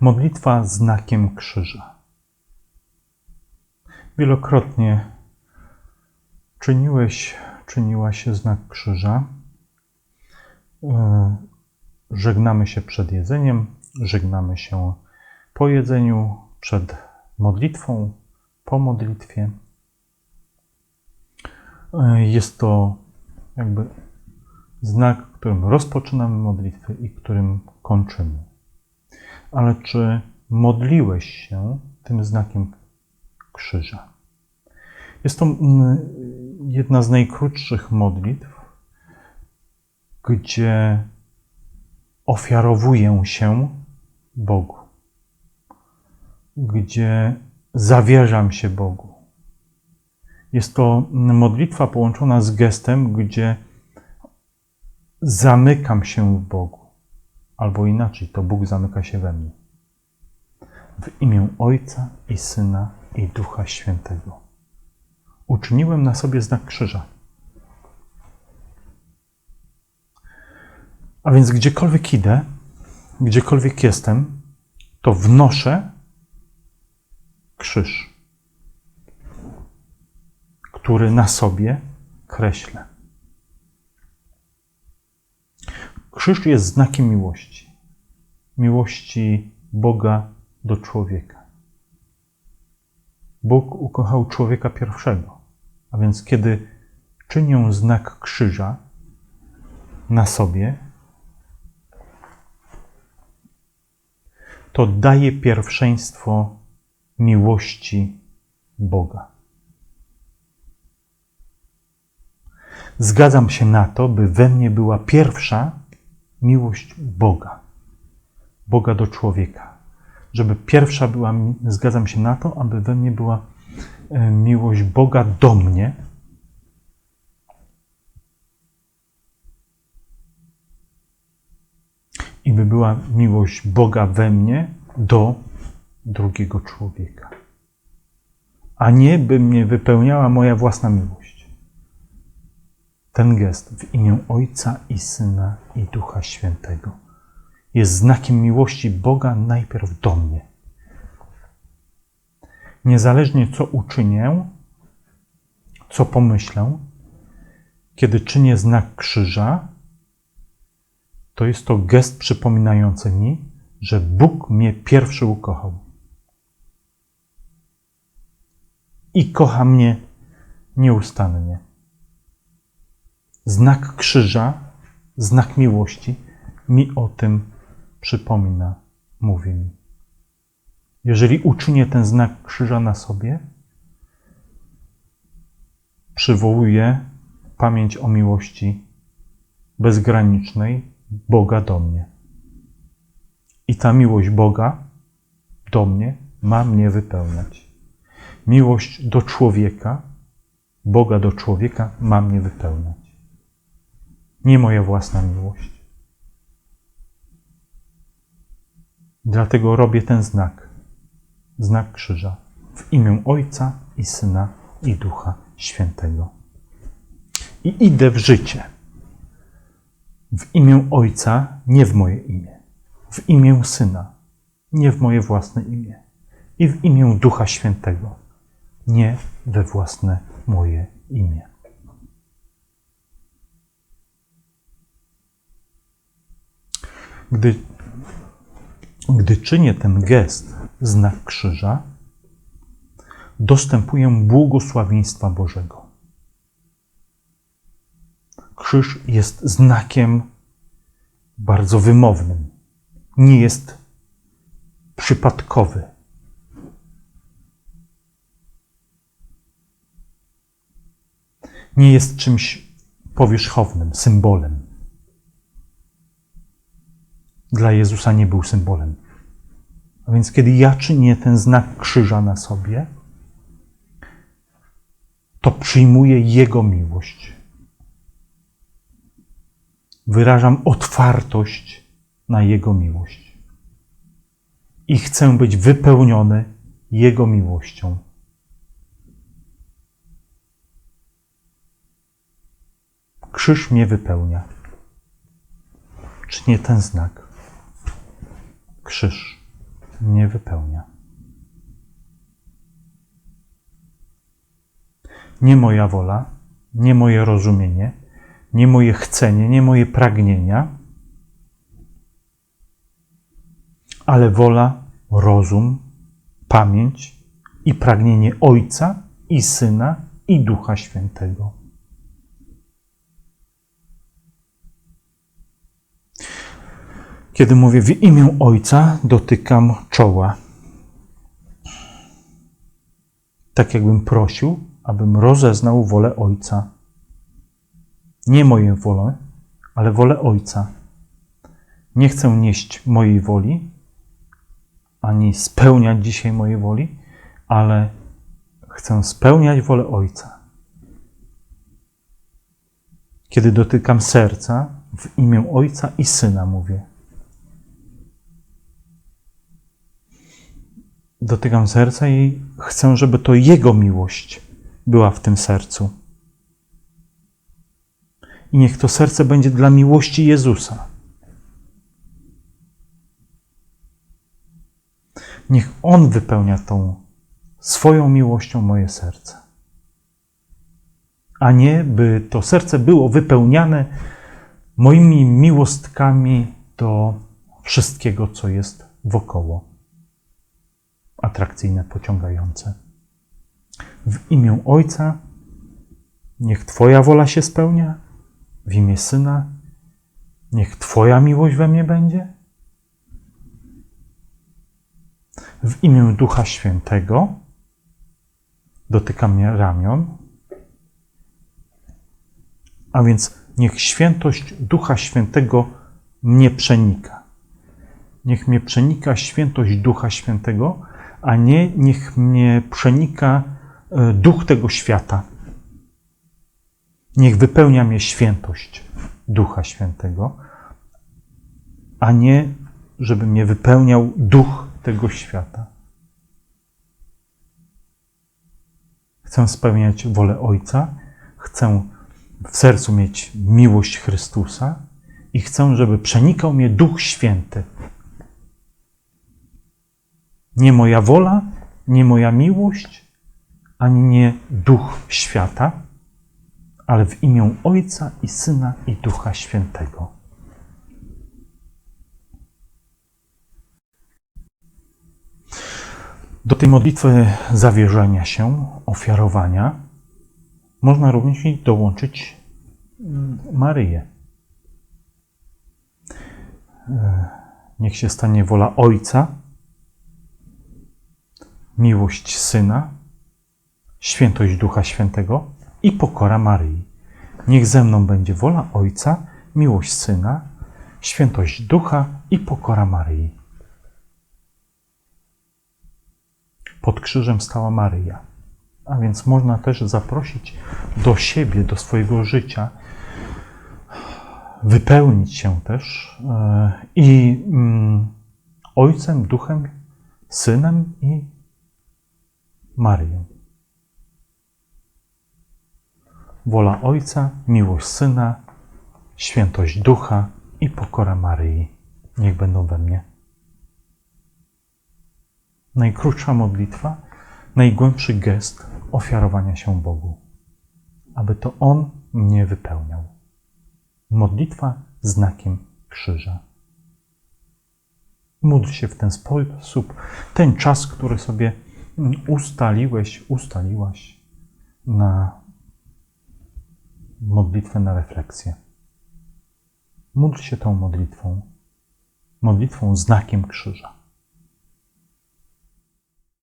Modlitwa znakiem krzyża. Wielokrotnie czyniłeś, czyniła się znak krzyża. E, żegnamy się przed jedzeniem, żegnamy się po jedzeniu, przed modlitwą, po modlitwie. E, jest to jakby znak, którym rozpoczynamy modlitwę i którym kończymy. Ale czy modliłeś się tym znakiem krzyża? Jest to mm, jedna z najkrótszych modlitw, gdzie ofiarowuję się Bogu, gdzie zawierzam się Bogu. Jest to modlitwa połączona z gestem, gdzie zamykam się w Bogu. Albo inaczej, to Bóg zamyka się we mnie. W imię Ojca i Syna i Ducha Świętego. Uczyniłem na sobie znak krzyża. A więc gdziekolwiek idę, gdziekolwiek jestem, to wnoszę krzyż, który na sobie kreślę. Krzyż jest znakiem miłości. Miłości Boga do człowieka. Bóg ukochał człowieka pierwszego. A więc kiedy czynię znak krzyża na sobie, to daje pierwszeństwo miłości Boga. Zgadzam się na to, by we mnie była pierwsza miłość Boga, Boga do człowieka. Żeby pierwsza była, zgadzam się na to, aby we mnie była e, miłość Boga do mnie. I by była miłość Boga we mnie do drugiego człowieka. A nie by mnie wypełniała moja własna miłość ten gest w imię Ojca i Syna i Ducha Świętego jest znakiem miłości Boga najpierw do mnie. Niezależnie co uczynię, co pomyślę, kiedy czynię znak krzyża, to jest to gest przypominający mi, że Bóg mnie pierwszy ukochał. I kocha mnie nieustannie. Znak krzyża, znak miłości mi o tym przypomina, mówi mi. Jeżeli uczynię ten znak krzyża na sobie, przywołuję pamięć o miłości bezgranicznej Boga do mnie. I ta miłość Boga do mnie ma mnie wypełniać. Miłość do człowieka, Boga do człowieka ma mnie wypełniać nie moja własna miłość. Dlatego robię ten znak, znak krzyża, w imię Ojca i Syna i Ducha Świętego. I idę w życie. W imię Ojca, nie w moje imię. W imię Syna, nie w moje własne imię. I w imię Ducha Świętego, nie we własne moje imię. Gdy, gdy czynię ten gest, znak krzyża, dostępuję błogosławieństwa Bożego. Krzyż jest znakiem bardzo wymownym. Nie jest przypadkowy. Nie jest czymś powierzchownym, symbolem dla Jezusa nie był symbolem. A więc kiedy ja czynię ten znak krzyża na sobie, to przyjmuję Jego miłość. Wyrażam otwartość na Jego miłość. I chcę być wypełniony Jego miłością. Krzyż mnie wypełnia. Czy nie ten znak? Krzyż. mnie wypełnia. Nie moja wola, nie moje rozumienie, nie moje chcenie, nie moje pragnienia, ale wola, rozum, pamięć i pragnienie Ojca i Syna i Ducha Świętego. Kiedy mówię w imię Ojca, dotykam czoła. Tak jakbym prosił, abym rozeznał wolę Ojca. Nie moją wolę, ale wolę Ojca. Nie chcę nieść mojej woli, ani spełniać dzisiaj mojej woli, ale chcę spełniać wolę Ojca. Kiedy dotykam serca, w imię Ojca i Syna mówię. Dotykam serca i chcę, żeby to Jego miłość była w tym sercu. I niech to serce będzie dla miłości Jezusa. Niech On wypełnia tą swoją miłością moje serce. A nie, by to serce było wypełniane moimi miłostkami do wszystkiego, co jest wokoło. Atrakcyjne, pociągające. W imię Ojca niech Twoja wola się spełnia, w imię Syna niech Twoja miłość we mnie będzie. W imię Ducha Świętego dotyka mnie ramion. A więc niech świętość Ducha Świętego mnie przenika. Niech mnie przenika świętość Ducha Świętego, a nie niech mnie przenika e, duch tego świata. Niech wypełnia mnie świętość Ducha Świętego, a nie żeby mnie wypełniał duch tego świata. Chcę spełniać wolę Ojca, chcę w sercu mieć miłość Chrystusa i chcę, żeby przenikał mnie Duch Święty. Nie moja wola, nie moja miłość, ani nie duch świata, ale w imię Ojca i Syna i Ducha Świętego. Do tej modlitwy zawierzenia się, ofiarowania, można również dołączyć mm, Maryję. E, Niech się stanie wola Ojca, miłość Syna, świętość Ducha Świętego i pokora Maryi. Niech ze mną będzie wola Ojca, miłość Syna, świętość Ducha i pokora Maryi. Pod krzyżem stała Maryja. A więc można też zaprosić do siebie, do swojego życia, wypełnić się też e, i mm, Ojcem, Duchem, Synem i Maryją. Wola Ojca, miłość Syna, świętość Ducha i pokora Maryi niech będą we mnie. Najkrótsza modlitwa, najgłębszy gest ofiarowania się Bogu, aby to On mnie wypełniał. Modlitwa znakiem krzyża. Módl się w ten sposób, ten czas, który sobie ustaliłeś, ustaliłaś na modlitwę, na refleksję. Módl się tą modlitwą, modlitwą znakiem krzyża.